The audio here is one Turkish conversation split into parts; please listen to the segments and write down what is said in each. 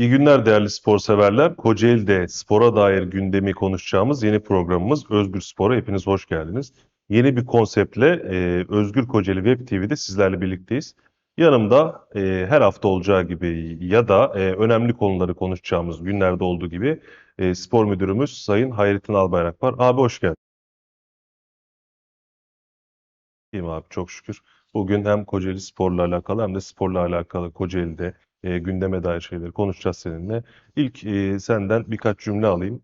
İyi günler değerli spor severler. Kocaeli'de spora dair gündemi konuşacağımız yeni programımız Özgür Spor'a hepiniz hoş geldiniz. Yeni bir konseptle e, Özgür Kocaeli Web TV'de sizlerle birlikteyiz. Yanımda e, her hafta olacağı gibi ya da e, önemli konuları konuşacağımız günlerde olduğu gibi e, spor müdürümüz Sayın Hayrettin Albayrak var. Abi hoş geldin. İyiyim abi çok şükür. Bugün hem Kocaeli Spor'la alakalı hem de sporla alakalı Kocaeli'de e, gündeme dair şeyleri konuşacağız seninle. İlk e, senden birkaç cümle alayım.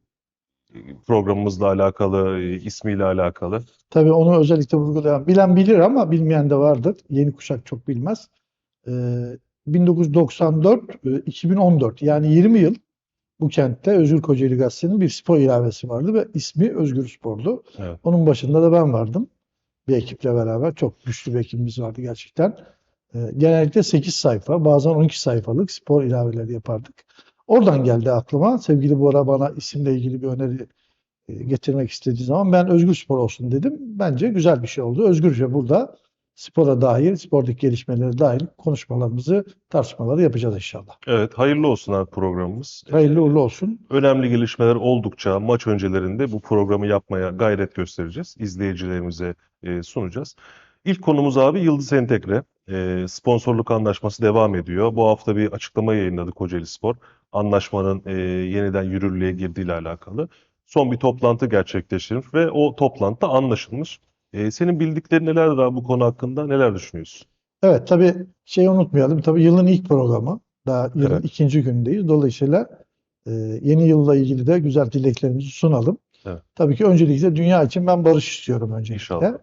E, Programımızla alakalı, e, ismiyle alakalı. Tabii onu özellikle vurgulayan, bilen bilir ama bilmeyen de vardır. Yeni kuşak çok bilmez. Ee, 1994-2014 yani 20 yıl bu kentte Özgür Kocaeli Gazetesi'nin bir spor ilavesi vardı ve ismi Özgür Spor'du. Evet. Onun başında da ben vardım. Bir ekiple beraber. Çok güçlü bir ekibimiz vardı gerçekten. Ee, genellikle 8 sayfa, bazen 12 sayfalık spor ilaveleri yapardık. Oradan geldi aklıma. Sevgili Bora bana isimle ilgili bir öneri e, getirmek istediği zaman ben Özgür Spor olsun dedim. Bence güzel bir şey oldu. Özgürce burada spora dair, spordaki gelişmelere dair konuşmalarımızı, tartışmaları yapacağız inşallah. Evet, hayırlı olsun abi programımız. Hayırlı uğurlu olsun. Önemli gelişmeler oldukça maç öncelerinde bu programı yapmaya gayret göstereceğiz. İzleyicilerimize e, sunacağız. İlk konumuz abi Yıldız Entegre. E, sponsorluk anlaşması devam ediyor. Bu hafta bir açıklama yayınladı Kocaeli Spor. Anlaşmanın e, yeniden yürürlüğe girdiğiyle alakalı. Son bir toplantı gerçekleştirilmiş ve o toplantıda anlaşılmış. E, senin bildiklerin nelerdir abi bu konu hakkında? Neler düşünüyorsun? Evet tabii şeyi unutmayalım. Tabii yılın ilk programı. Daha yılın Evet. ikinci gündeyiz. Dolayısıyla e, yeni yılla ilgili de güzel dileklerimizi sunalım. Evet. Tabii ki öncelikle dünya için ben barış istiyorum öncelikle. İnşallah.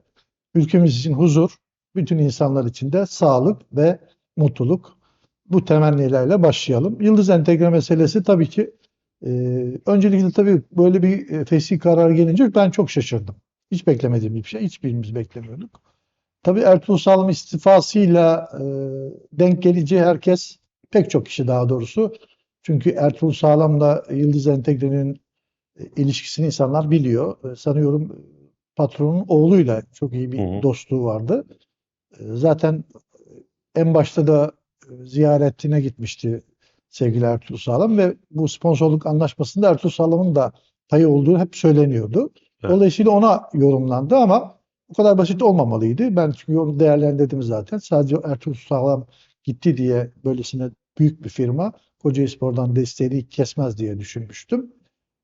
Ülkemiz için huzur, bütün insanlar için de sağlık ve mutluluk. Bu temennilerle başlayalım. Yıldız entegre meselesi tabii ki e, öncelikle tabii böyle bir e, fesih karar gelince ben çok şaşırdım. Hiç beklemediğim bir şey. Hiçbirimiz beklemiyorduk. Tabii Ertuğrul Sağlam istifasıyla e, denk geleceği herkes, pek çok kişi daha doğrusu. Çünkü Ertuğrul Sağlam'la Yıldız Entegre'nin e, ilişkisini insanlar biliyor. E, sanıyorum patronun oğluyla çok iyi bir Hı hı. dostluğu vardı. Zaten en başta da e, ziyaretine gitmişti sevgili Ertuğrul Sağlam ve bu sponsorluk anlaşmasında Ertuğrul Sağlam'ın da payı olduğu hep söyleniyordu. Evet. Dolayısıyla ona yorumlandı ama bu kadar basit olmamalıydı. Ben çünkü onu değerlendirdim zaten. Sadece Ertuğrul Sağlam gitti diye böylesine büyük bir firma Kocaeli Spor'dan desteğini kesmez diye düşünmüştüm.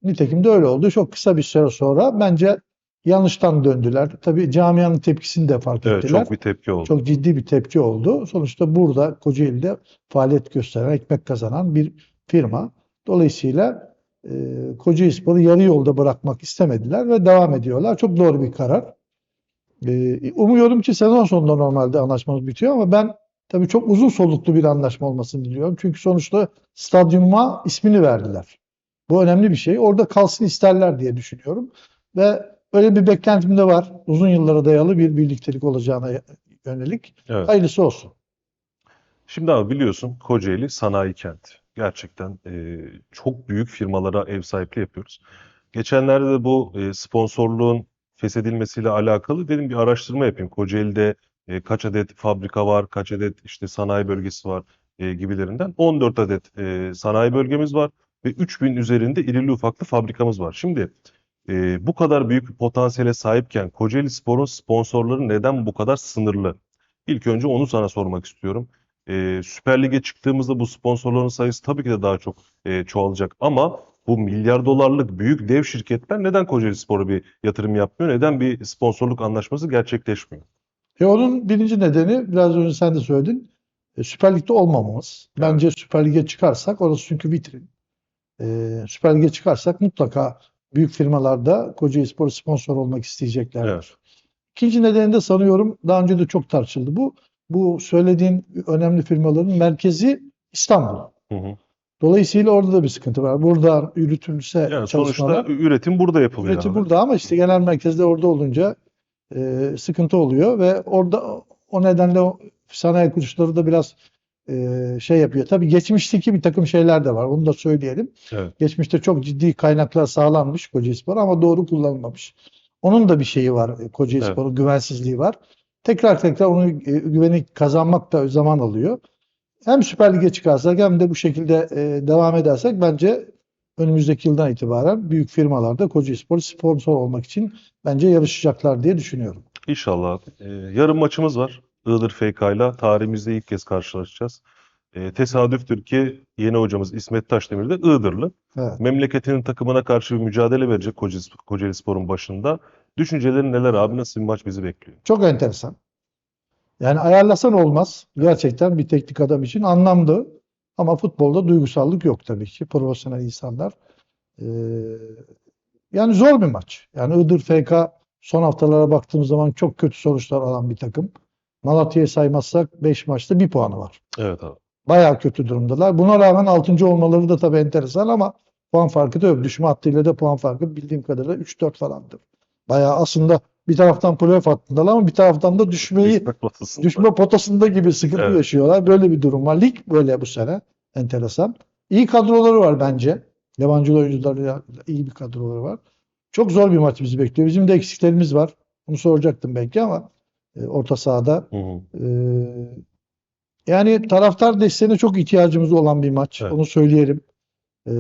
Nitekim de öyle oldu. Çok kısa bir süre sonra bence yanlıştan döndüler. Tabii camianın tepkisini de fark Evet, ettiler. çok bir tepki oldu. Çok ciddi bir tepki oldu. Sonuçta burada Kocaeli'de faaliyet gösteren, ekmek kazanan bir firma. Dolayısıyla e, Kocaeli Spor'u yarı yolda bırakmak istemediler ve devam ediyorlar. Çok doğru bir karar. E, umuyorum ki sezon sonunda normalde anlaşmamız bitiyor ama ben tabii çok uzun soluklu bir anlaşma olmasını diliyorum. Çünkü sonuçta stadyuma ismini verdiler. Bu önemli bir şey. Orada kalsın isterler diye düşünüyorum. Ve öyle bir beklentim de var. Uzun yıllara dayalı bir birliktelik olacağına yönelik. Evet. Hayırlısı olsun. Şimdi abi biliyorsun Kocaeli sanayi kenti. Gerçekten e, çok büyük firmalara ev sahipliği yapıyoruz. Geçenlerde de bu e, sponsorluğun feshedilmesiyle alakalı dedim bir araştırma yapayım. Kocaeli'de e, kaç adet fabrika var, kaç adet işte sanayi bölgesi var e, gibilerinden. 14 adet e, sanayi bölgemiz var ve 3000 üzerinde irili ufaklı fabrikamız var. Şimdi e, bu kadar büyük bir potansiyele sahipken Kocaeli Spor'un sponsorları neden bu kadar sınırlı? İlk önce onu sana sormak istiyorum. Ee, Süper Lig'e çıktığımızda bu sponsorların sayısı tabii ki de daha çok e, çoğalacak ama bu milyar dolarlık büyük dev şirketler neden Kocaeli Spor'a bir yatırım yapmıyor? Neden bir sponsorluk anlaşması gerçekleşmiyor? E onun birinci nedeni biraz önce sen de söyledin. e, Süper Lig'de olmamamız. Bence Süper Lig'e çıkarsak orası çünkü vitrin. E, Süper Lig'e çıkarsak mutlaka büyük firmalarda Kocaeli Spor sponsor olmak isteyeceklerdir. Evet. İkinci nedeni de sanıyorum daha önce de çok tartışıldı. Bu bu söylediğin önemli firmaların merkezi İstanbul. Hı hı. Dolayısıyla orada da bir sıkıntı var. Burada yürütülse Yani çalışmalar sonuçta üretim burada yapılıyor Üretim abi. burada ama işte genel merkezde orada olunca e, sıkıntı oluyor ve orada o nedenle o sanayi kuruluşları da biraz e, şey yapıyor. Tabii geçmişteki bir takım şeyler de var. Onu da söyleyelim. Evet. Geçmişte çok ciddi kaynaklar sağlanmış Kocaelispor ama doğru kullanılmamış. Onun da bir şeyi var. e, Kocaelispor'un güvensizliği var. Tekrar tekrar onu e, güveni kazanmak da zaman alıyor. hem Süper Lig'e çıkarsak hem de bu şekilde e, devam edersek bence önümüzdeki yıldan itibaren büyük firmalarda Kocaelispor sponsor olmak için bence yarışacaklar diye düşünüyorum. İnşallah. Ee, yarın maçımız var. Iğdır FK ile tarihimizde ilk kez karşılaşacağız. Ee, tesadüftür ki yeni hocamız İsmet Taşdemir de Iğdırlı. Evet. Memleketinin takımına karşı bir mücadele verecek Kocaeli, Kocaelispor'un başında. Düşüncelerin neler abi? Nasıl bir maç bizi bekliyor? Çok enteresan. Yani ayarlasan olmaz. Gerçekten bir teknik adam için anlamlı. Ama futbolda duygusallık yok tabii ki. Profesyonel insanlar. Ee, yani zor bir maç. Yani Iğdır FK son haftalara baktığımız zaman çok kötü sonuçlar alan bir takım. Malatya'yı saymazsak 5 maçta 1 puanı var. Evet abi. Bayağı kötü durumdalar. Buna rağmen 6. olmaları da tabii enteresan ama puan farkı da yok. Düşme hattıyla da puan farkı bildiğim kadarıyla 3-4 falandır. Bayağı aslında bir taraftan playoff hattındalar ama bir taraftan da düşmeyi İsmet Batısı'nda. düşme potasında gibi sıkıntı Evet. yaşıyorlar. Böyle bir durum var. Lig böyle bu sene. Enteresan. İyi kadroları var bence. Yabancı oyuncularıyla iyi bir kadroları var. Çok zor bir maç bizi bekliyor. Bizim de eksiklerimiz var. Bunu soracaktım belki ama e, orta sahada. Hı hı. E, yani taraftar desteğine çok ihtiyacımız olan bir maç. Evet. Onu söyleyelim. E,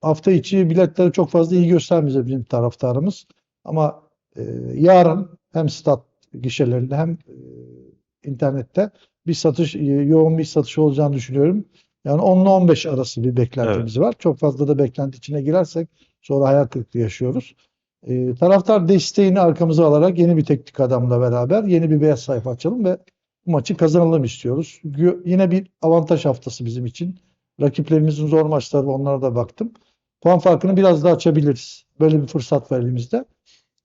hafta içi biletleri çok fazla iyi göstermeyecek bizim taraftarımız. Ama e, yarın hem stat gişelerinde hem e, internette bir satış, e, yoğun bir satış olacağını düşünüyorum. Yani 10 ile 15 arası bir beklentimiz var. Çok fazla da beklenti içine girersek sonra hayal kırıklığı yaşıyoruz. E, taraftar desteğini arkamıza alarak yeni bir teknik adamla beraber yeni bir beyaz sayfa açalım ve bu maçı kazanalım istiyoruz. Gö- Yine bir avantaj haftası bizim için. Rakiplerimizin zor maçları onlara da baktım. Puan farkını biraz daha açabiliriz. Böyle bir fırsat var elimizde.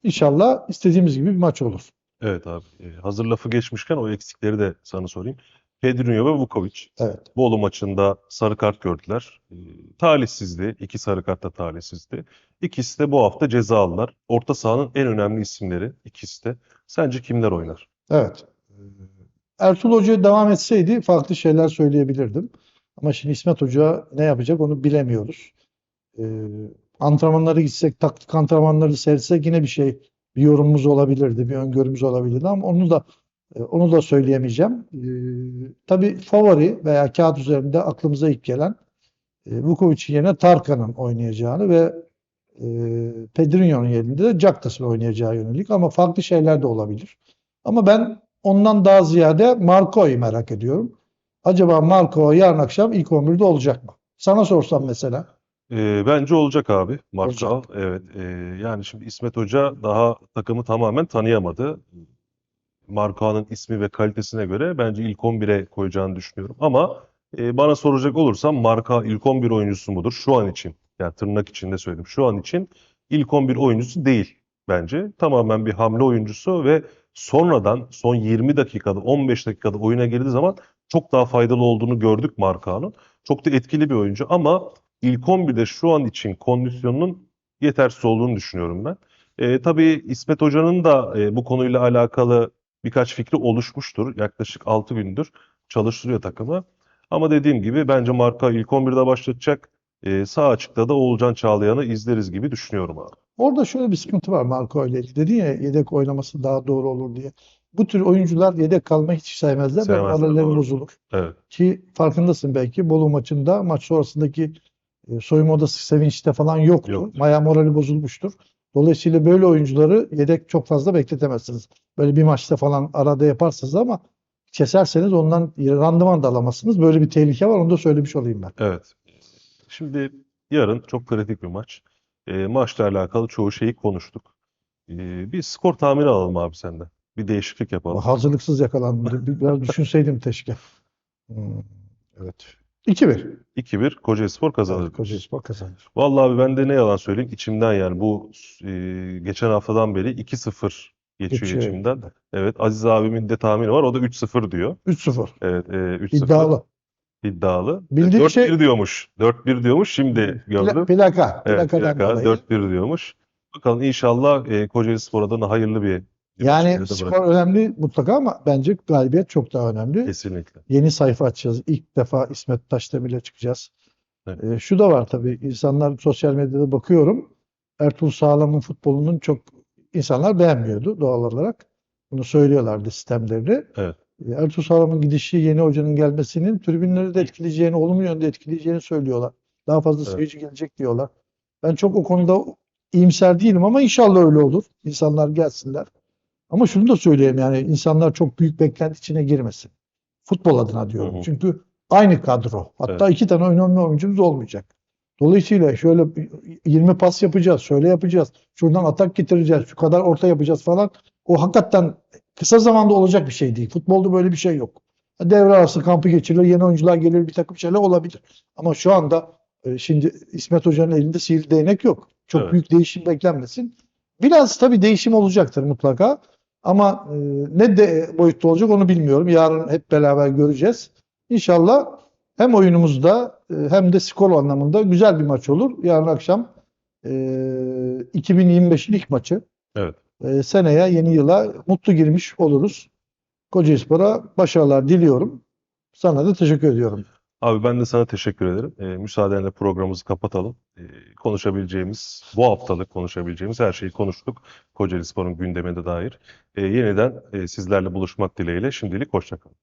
İnşallah istediğimiz gibi bir maç olur. Evet abi. Ee, hazır lafı geçmişken o eksikleri de sana sorayım. Pedrinho ve Vukovic. Evet. Bolu maçında sarı kart gördüler. Ee, talihsizdi. İki sarı kart da talihsizdi. İkisi de bu hafta ceza aldılar. Orta sahanın en önemli isimleri ikisi de. Sence kimler oynar? Evet. Ertuğrul Hoca devam etseydi farklı şeyler söyleyebilirdim. Ama şimdi İsmet Hoca ne yapacak onu bilemiyoruz. Ee, antrenmanlara gitsek, taktik antrenmanları seyretsek yine bir şey, bir yorumumuz olabilirdi, bir öngörümüz olabilirdi ama onu da e, onu da söyleyemeyeceğim. Ee, tabii favori veya kağıt üzerinde aklımıza ilk gelen e, Vukovic'in yerine Tarkan'ın oynayacağını ve e, Pedrinho'nun yerinde de Caktas'ın oynayacağı yönelik ama farklı şeyler de olabilir. Ama ben ondan daha ziyade Marco'yu merak ediyorum. Acaba Marco yarın akşam ilk 11'de olacak mı? Sana sorsam mesela. Ee, bence olacak abi. Olacak. Evet. Ee, yani şimdi İsmet Hoca daha takımı tamamen tanıyamadı. Marka'nın ismi ve kalitesine göre bence ilk 11'e koyacağını düşünüyorum. Ama e, bana soracak olursam Marka ilk 11 oyuncusu mudur? Şu an için. Yani tırnak içinde söyledim. Şu an için ilk 11 oyuncusu değil bence. Tamamen bir hamle oyuncusu ve sonradan son 20 dakikada 15 dakikada oyuna girdiği zaman çok daha faydalı olduğunu gördük Marka'nın. Çok da etkili bir oyuncu ama ilk 11'de şu an için kondisyonunun yetersiz olduğunu düşünüyorum ben. E, tabii İsmet Hoca'nın da e, bu konuyla alakalı birkaç fikri oluşmuştur. Yaklaşık 6 gündür çalıştırıyor takımı. Ama dediğim gibi bence Marka ilk 11'de başlatacak. E, sağ açıkta da Oğulcan Çağlayan'ı izleriz gibi düşünüyorum abi. Orada şöyle bir sıkıntı var Marco ile ilgili. Dedin ya yedek oynaması daha doğru olur diye. Bu tür oyuncular yedek kalmayı hiç sevmezler Sevmezler, doğru. bozulur. Evet. Ki farkındasın belki Bolu maçında maç sonrasındaki e, soyunma odası sevinçte falan yoktu. Yoktu. Bayağı morali bozulmuştur. Dolayısıyla böyle oyuncuları yedek çok fazla bekletemezsiniz. Böyle bir maçta falan arada yaparsınız ama keserseniz ondan randıman da alamazsınız. Böyle bir tehlike var. Onu da söylemiş olayım ben. Evet. Şimdi yarın çok kritik bir maç. E, maçla alakalı çoğu şeyi konuştuk. E, bir skor tahmini alalım abi senden. Bir değişiklik yapalım. Hazırlıksız yakalandım. Bir- Biraz düşünseydim keşke. Hmm, evet. 2-1. 2-1 Kocaelispor kazanır. Evet, Kocaelispor kazanır. Vallahi abi ben de ne yalan söyleyeyim içimden yani bu e, geçen haftadan beri 2-0 geçiyor Geçiyor. içimden. Evet Aziz abimin de tahmini var o da 3-0 diyor. 3-0. Evet e, 3-0 İddialı. iddialı. Bildiğim 4-1 şey- diyormuş. 4-1 diyormuş şimdi Pla- gördüm. plaka. Evet Plakadan plaka dolayı. 4-1 diyormuş. Bakalım inşallah e, Kocaelispor adına hayırlı bir, Yani skor önemli mutlaka ama bence galibiyet çok daha önemli. Kesinlikle. Yeni sayfa açacağız. İlk defa İsmet Taşdemir'le çıkacağız. Evet. Ee, şu da var tabii. İnsanlar sosyal medyada bakıyorum. Ertuğrul Sağlam'ın futbolunun çok insanlar beğenmiyordu doğal olarak. Bunu söylüyorlardı sistemlerini. Evet. E, Ertuğrul Sağlam'ın gidişi, yeni hocanın gelmesinin tribünleri de etkileyeceğini, olumlu yönde etkileyeceğini söylüyorlar. Daha fazla Evet. seyirci gelecek diyorlar. Ben çok o konuda iyimser değilim ama inşallah öyle olur. İnsanlar gelsinler. Ama şunu da söyleyeyim yani insanlar çok büyük beklenti içine girmesin. Futbol adına diyorum. Hı hı. Çünkü aynı kadro. Hatta iki tane önemli oyuncumuz olmayacak. Dolayısıyla şöyle 20 pas yapacağız, şöyle yapacağız. Şuradan atak getireceğiz, şu kadar orta yapacağız falan. O hakikaten kısa zamanda olacak bir şey değil. Futbolda böyle bir şey yok. Devre arası kampı geçirilir, yeni oyuncular gelir, bir takım şeyler olabilir. Ama şu anda e, şimdi İsmet Hoca'nın elinde sihirli değnek yok. Çok Evet. büyük değişim beklenmesin. Biraz tabii değişim olacaktır mutlaka. Ama e, ne de boyutta olacak onu bilmiyorum. Yarın hep beraber göreceğiz. İnşallah hem oyunumuzda e, hem de skor anlamında güzel bir maç olur. Yarın akşam e, 2025'in ilk maçı. Evet. E, seneye yeni yıla mutlu girmiş oluruz. Kocaelispor'a başarılar diliyorum. Sana da teşekkür ediyorum. Abi ben de sana teşekkür ederim. Ee, müsaadenle programımızı kapatalım. Ee, konuşabileceğimiz, bu haftalık konuşabileceğimiz her şeyi konuştuk. Kocaeli Spor'un gündemine dair. Ee, yeniden e, sizlerle buluşmak dileğiyle şimdilik hoşça kalın.